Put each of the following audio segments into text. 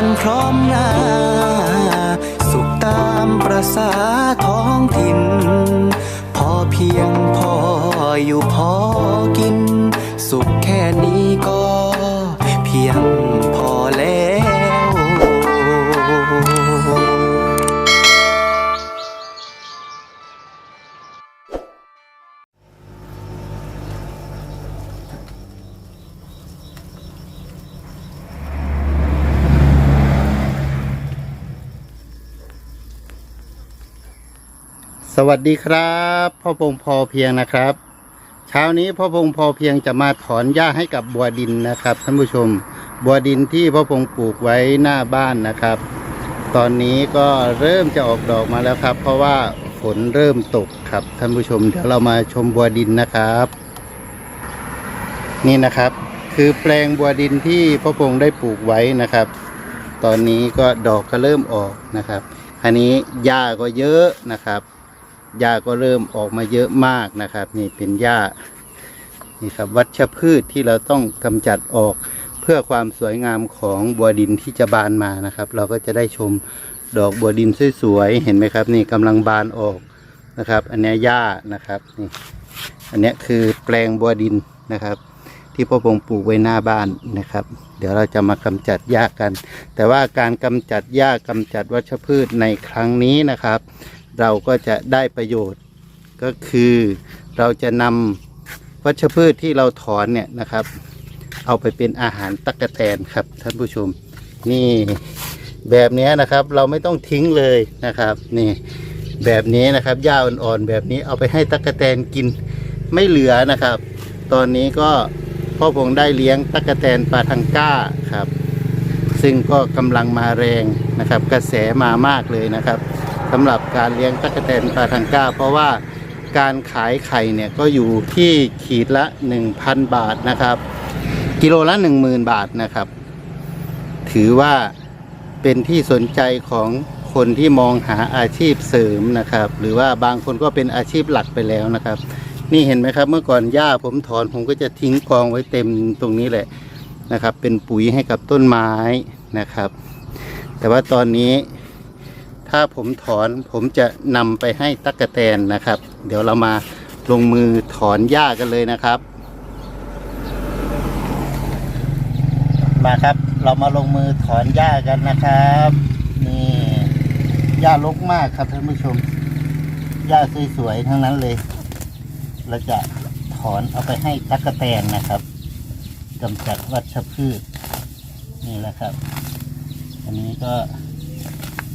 กันพร้อมหน้า สุขตามประสาท้องถิ่น พอเพียงพออยู่พอกิน สุขแค่นี้ก็เพียง สวัสดีครับพ่อพงพอเพียงนะครับ เช้านี้พ่อพงพอเพียงจะมาถอนหญ้าให้กับบัวดินนะครับท่านผู้ชม บัวดินที่พ่อพงปลูกไว้หน้าบ้านนะครับ ตอนนี้ก็เริ่มจะออกดอกมาแล้วครับ เพราะว่าฝนเริ่มตกครับท่านผู้ชม เดี๋ยวเรามาชมบัวดินนะครับ นี่นะครับ คือแปลงบัวดินที่พ่อพงได้ปลูกไว้นะครับ ตอนนี้ก็ดอกก็เริ่มออกนะครับอันนี้หญ้าก็เยอะนะครับ หญ้าก็เริ่มออกมาเยอะมากนะครับ นี่เป็นหญ้านี่ครับวัชพืชที่เราต้องกำจัดออกเพื่อความสวยงามของบัวดินที่จะบานมานะครับ เราก็จะได้ชมดอกบัวดินสวยๆเห็นไหมครับ นี่กำลังบานออกนะครับ อันนี้ยหญ้านะครับนี่อันนี้คือแปลงบัวดินนะครับ ที่พ่อพงปลูกไว้หน้าบ้านนะครับ เดี๋ยวเราจะมากำจัดหญ้ากัน แต่ว่าการกำจัดหญ้ากำจัดวัชพืชในครั้งนี้นะครับ เราก็จะได้ประโยชน์ ก็คือเราจะนำวัชพืชที่เราถอนเนี่ยนะครับ เอาไปเป็นอาหารตั๊กแตนครับท่านผู้ชม นี่แบบนี้นะครับเราไม่ต้องทิ้งเลยนะครับ นี่แบบนี้นะครับหญ้าอ่อนๆแบบนี้เอาไปให้ตั๊กแตนกินไม่เหลือนะครับ ตอนนี้ก็พ่อพงได้เลี้ยงตั๊กแตนปลาทังก้าครับ ซึ่งก็กำลังมาแรงนะครับ กระแสมามากเลยนะครับ สำหรับการเลี้ยงตั๊กแตนปลาทังก้า เพราะว่าการขายไข่เนี่ยก็อยู่ที่ขีดละ 1,000 บาทนะครับ กิโลละ 10,000 บาทนะครับ ถือว่าเป็นที่สนใจของคนที่มองหาอาชีพเสริมนะครับ หรือว่าบางคนก็เป็นอาชีพหลักไปแล้วนะครับ นี่เห็นไหมครับ เมื่อก่อนหญ้าผมถอนผมก็จะทิ้งกองไว้เต็มตรงนี้แหละนะครับ เป็นปุ๋ยให้กับต้นไม้นะครับ แต่ว่าตอนนี้ ถ้าผมถอนผมจะนำไปให้ตั๊กแตนนะครับ เดี๋ยวเรามาลงมือถอนหญ้ากันเลยนะครับ มาครับ เรามาลงมือถอนหญ้ากันนะครับนี่หญ้ารกมากครับท่านผู้ชมหญ้าสวยๆทั้งนั้นเลย เราจะถอนเอาไปให้ตั๊กแตนนะครับกำจัดวัชพืชนี่แหละครับ อันนี้ก็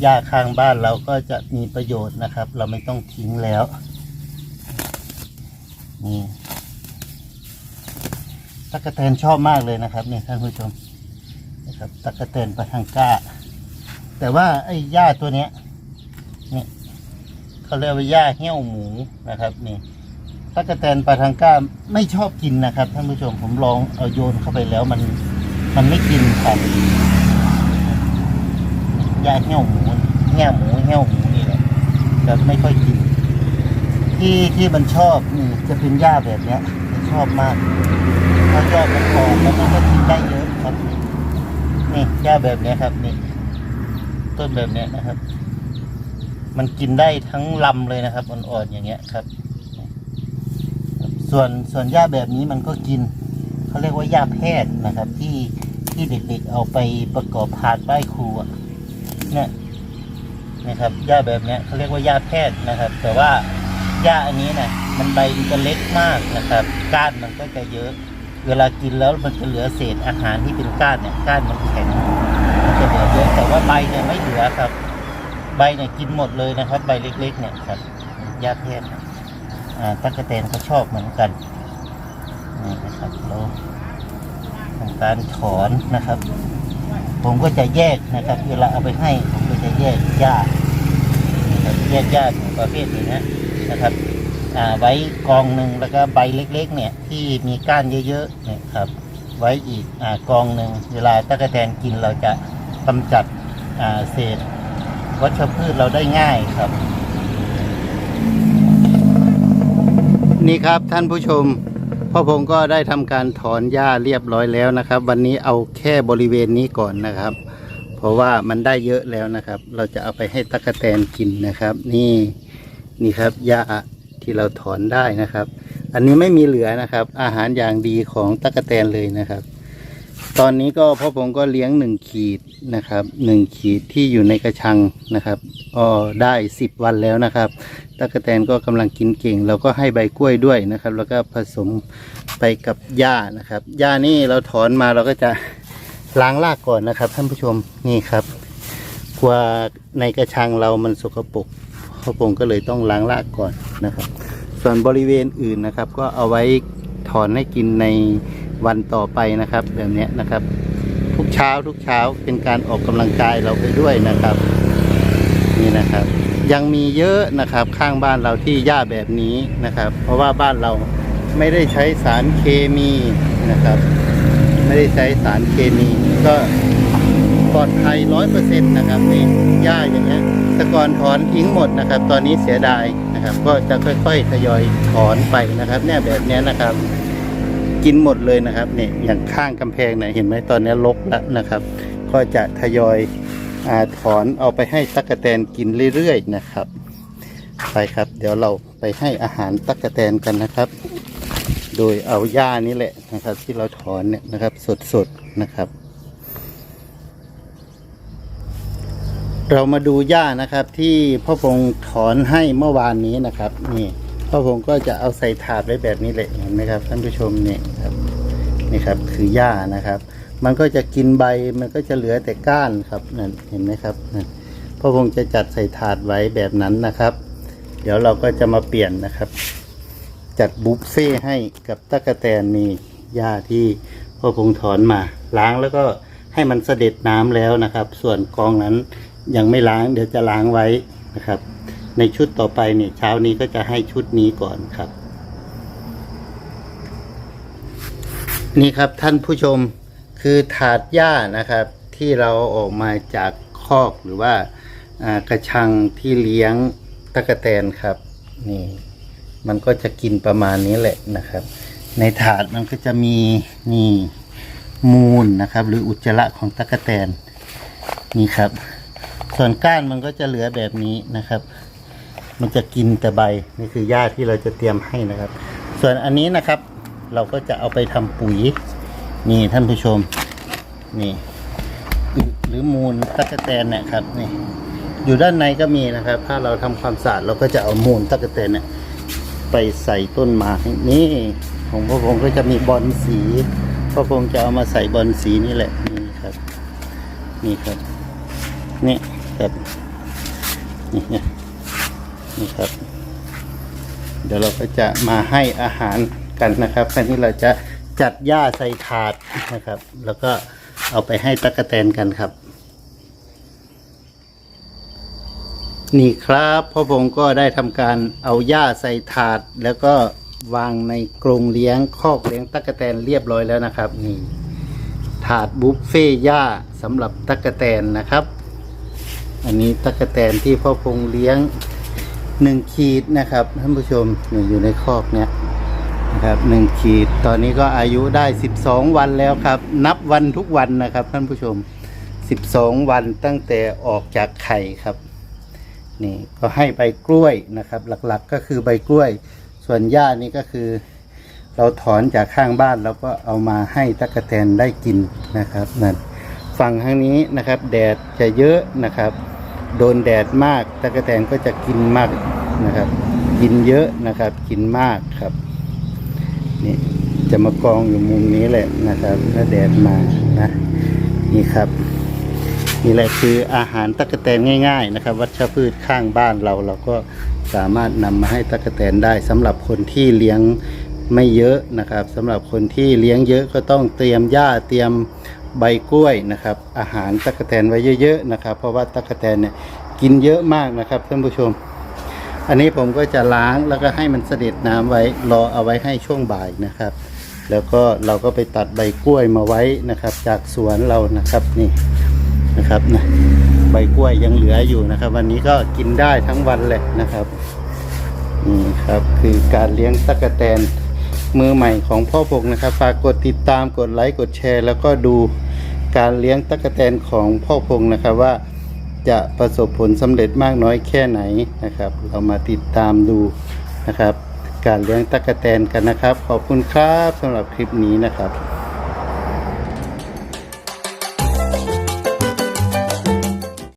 หญ้าข้างบ้านเราก็จะมีประโยชน์นะครับ เราไม่ต้องทิ้งแล้วนี่ตั๊กแตนชอบมากเลยนะครับนี่ท่านผู้ชมนะครับตั๊กแตนปลาทังก้า แต่ว่าไอ้หญ้าตัวเนี้ยเนี่ยเขาเรียกว่าหญ้าเหี้ยวหมูนะครับนี่ตั๊กแตนปลาทังก้าไม่ชอบกินนะครับท่านผู้ชมผมลองเอาโยนเข้าไปแล้วมันมันไม่กินครับ ยาเหี้ยวหมูแง่หมูเหี้ยวหมูนี่แหละจะไม่ค่อยกิน ที่ที่มันชอบนี่จะเป็นหญ้าแบบเนี้ยมันชอบมากถ้ายอดมันออกแล้วมันก็กินได้เยอะครับ นี่หญ้าแบบเนี้ยครับนี่ต้นแบบเนี้ยนะครับ มันกินได้ทั้งลำเลยนะครับอ่อนๆอย่างเงี้ยครับส่วนส่วนหญ้าแบบนี้มันก็กินเขาเรียกว่าหญ้าแพทย์นะครับ ที่ที่เด็กๆเอาไปประกอบพานป้ครูอะ เนี่ยนะครับหญ้าแบบเนี้ยเขาเรียกว่าหญ้าแพทย์นะครับ แต่ว่าหญ้าอันนี้นะมันใบมันจะเล็กมากนะครับ ก้านมันก็จะเยอะ เวลากินแล้วมันจะเหลือเศษอาหารที่เป็นก้านเนี่ยก้านมันแข็งมันจะเหลือเยอะแต่ว่าใบเนี่ยไม่เหลือครับ ใบเนี่ยกินหมดเลยนะครับ ใบเล็ก ๆ เนี่ยครับหญ้าแพทย์อ่าตั๊กแตนก็ชอบเหมือนกันนี่นะครับเราทำการถอนนะครับ ผมก็จะแยกนะครับ เวลาเอาไปให้ผมก็จะแยกหญ้านะครับแยกหญ้าถึงประเภทนี้นะนะครับไว้กองหนึ่งแล้วก็ใบเล็กๆ เนี่ยที่มีก้านเยอะๆเนี่ยครับ ไว้อีกอกองหนึ่งเวลาตะกะแตนกินเราจะกำจัดเศษวัชพืชเราได้ง่ายครับ นี่ครับท่านผู้ชม พ่อพงก็ได้ทำการถอนหญ้าเรียบร้อยแล้วนะครับ วันนี้เอาแค่บริเวณนี้ก่อนนะครับ เพราะว่ามันได้เยอะแล้วนะครับ เราจะเอาไปให้ตะกแตนกินนะครับ นี่นี่ครับหญ้าที่เราถอนได้นะครับ อันนี้ไม่มีเหลือนะครับ อาหารอย่างดีของตะกแตนเลยนะครับ ตอนนี้ก็พ่อผมก็เลี้ยงหนึ่งขีดนะครับหนึ่งขีดที่อยู่ในกระชังนะครับก็ได้สิบวันแล้วนะครับตะกแตนก็กำลังกินเก่ง เราก็ให้ใบกล้วยด้วยนะครับ แล้วก็ผสมไปกับหญ้านะครับหญ้านี่เราถอนมาเราก็จะล้างรากก่อนนะครับ ท่านผู้ชมนี่ครับกลัวในกระชังเรามันสกปรกพ่อผมก็เลยต้องล้างรากก่อนนะครับ ส่วนบริเวณอื่นนะครับ ก็เอาไว้ถอนให้กินใน วันต่อไปนะครับ แบบนี้นะครับ ทุกเช้าทุกเช้าเป็นการออกกำลังกายเราไปด้วยนะครับ นี่นะครับ ยังมีเยอะนะครับข้างบ้านเราที่หญ้าแบบนี้นะครับ เพราะว่าบ้านเราไม่ได้ใช้สารเคมีนะครับ ไม่ได้ใช้สารเคมีก็ปลอดภัยร้อยเปอร์เซ็นต์นะครับนี่หญ้าอย่างเงี้ยต่ก่อนถอนทิ้งหมดนะครับ ตอนนี้เสียดายนะครับ ก็จะค่อยๆทยอยถอนไปนะครับ เนี่ยแบบนี้นะครับ กินหมดเลยนะครับเนี่ยอย่างข้างกำแพงเนี่ยเห็นไหมตอนนี้รกแล้วนะครับ ก็จะทยอยอถอนเอาไปให้ตั๊กแตนกินเรื่อยๆนะครับ ไปครับ เดี๋ยวเราไปให้อาหารตั๊กแตนกันนะครับ โดยเอาหญ้านี่แหละนะครับ ที่เราถอนเนี่ยนะครับสดๆนะครับ เรามาดูหญ้านะครับที่พ่อพงถอนให้เมื่อวานนี้นะครับนี่ พ่อพงก็จะเอาใส่ถาดไว้แบบนี้เลยเห็นไหมครับ ท่านผู้ชมเนี่ยครับนี่ครับคือหญ้านะครับ มันก็จะกินใบมันก็จะเหลือแต่ก้านครับนั่นเห็นไหมครับนั่นพ่อพงจะจัดใส่ถาดไว้แบบนั้นนะครับ เดี๋ยวเราก็จะมาเปลี่ยนนะครับ จัดบุฟเฟ่ให้กับตะกะแตนนี่หญ้าที่พ่อพงถอนมา ล้างแล้วก็ให้มันเสด็จน้ำแล้วนะครับ ส่วนกองนั้นยังไม่ล้างเดี๋ยวจะล้างไว้นะครับ ในชุดต่อไปเนี่ยเช้านี้ก็จะให้ชุดนี้ก่อนครับ นี่ครับท่านผู้ชมคือถาดหญ้านะครับ ที่เราออกมาจากคอกหรือว่าอ่ากระชังที่เลี้ยงตะกะแตนครับ นี่ มันก็จะกินประมาณนี้แหละนะครับ ในถาดมันก็จะมีนี่มูลนะครับ หรืออุจจาระของตะกะแตนนี่ครับ ส่วนก้านมันก็จะเหลือแบบนี้นะครับ มันจะกินแต่ใบนี่คือหญ้าที่เราจะเตรียมให้นะครับ ส่วนอันนี้นะครับ เราก็จะเอาไปทำปุ๋ย นี่ท่านผู้ชม นี่หรือมูลตะกะแตนเนะครับนี่ อยู่ด้านในก็มีนะครับ ถ้าเราทำความสะอาดเราก็จะเอามูลตะกะแตนเนี่ยไปใส่ต้นไม้นี่ของพ่อพงก็จะมีบอลสีพ่อพงจะเอามาใส่บอลสีนี่แหละนี่ครับ นี่ครับนี่ครับนี่ นี่ครับ เดี๋ยวเราก็จะมาให้อาหารกันนะครับครั้นี้เราจะจัดหญ้าใส่ถาดนะครับ แล้วก็เอาไปให้ตะกะแตนกันครับ นี่ครับพ่อผมก็ได้ทำการเอาหญ้าใส่ถาด แล้วก็วางในกรงเลี้ยงคอกเลี้ยงตะกะแตนเรียบร้อยแล้วนะครับนี่ถาดบุฟเฟ่หญ้าสำหรับตะกะแตนนะครับ อันนี้ตะกะแตนที่พ่อพงเลี้ยง หนึ่งขีดนะครับท่านผู้ชมอยู่ในคอกเนี้ยนะครับหนึ่งขีดตอนนี้ก็อายุได้สิบสองวันแล้วครับ นับวันทุกวันนะครับท่านผู้ชมสิบสองวันตั้งแต่ออกจากไข่ครับนี่ก็ให้ใบกล้วยนะครับ หลักๆก็คือใบกล้วย ส่วนหญ้านี่ก็คือ เราถอนจากข้างบ้านแล้วก็เอามาให้ตะกะแตนได้กินนะครับนั่นฝั่งข้างนี้นะครับ แดดจะเยอะนะครับ โดนแดดมากตะกะแตนก็จะกินมากนะครับ กินเยอะนะครับ กินมากครับนี่จะมากองอยู่มุมนี้แหละนะครับ ถ้าแดดมานะนี่ครับนี่แหละคืออาหารตะกะแตนง่าย ๆ นะครับ วัชพืชข้างบ้านเราเราก็สามารถนำมาให้ตะกะแตนได้สำหรับคนที่เลี้ยงไม่เยอะนะครับสำหรับคนที่เลี้ยงเยอะก็ต้องเตรียมหญ้าเตรียม ใบกล้วยนะครับ อาหารตะกะแตนไว้เยอะๆนะครับ เพราะว่าตะกะแตนเนี่ยกินเยอะมากนะครับท่านผู้ชม อันนี้ผมก็จะล้างแล้วก็ให้มันเสด็จน้ำไว้รอเอาไว้ให้ช่วงบ่ายนะครับ แล้วก็เราก็ไปตัดใบกล้วยมาไว้นะครับ จากสวนเรานะครับนี่นะครับนะใบกล้วยยังเหลืออยู่นะครับ วันนี้ก็กินได้ทั้งวันเลยนะครับนี่ครับคือการเลี้ยงตะกะแตน มือใหม่ของพ่อพงนะครับ ฝากกดติดตามกดไลค์กดแชร์ แล้วก็ดูการเลี้ยงตั๊กแตนของพ่อพงนะครับว่าจะประสบผลสำเร็จมากน้อยแค่ไหนนะครับ เรามาติดตามดูนะครับ การเลี้ยงตั๊กแตนกันนะครับ ขอบคุณครับสำหรับคลิปนี้นะครับ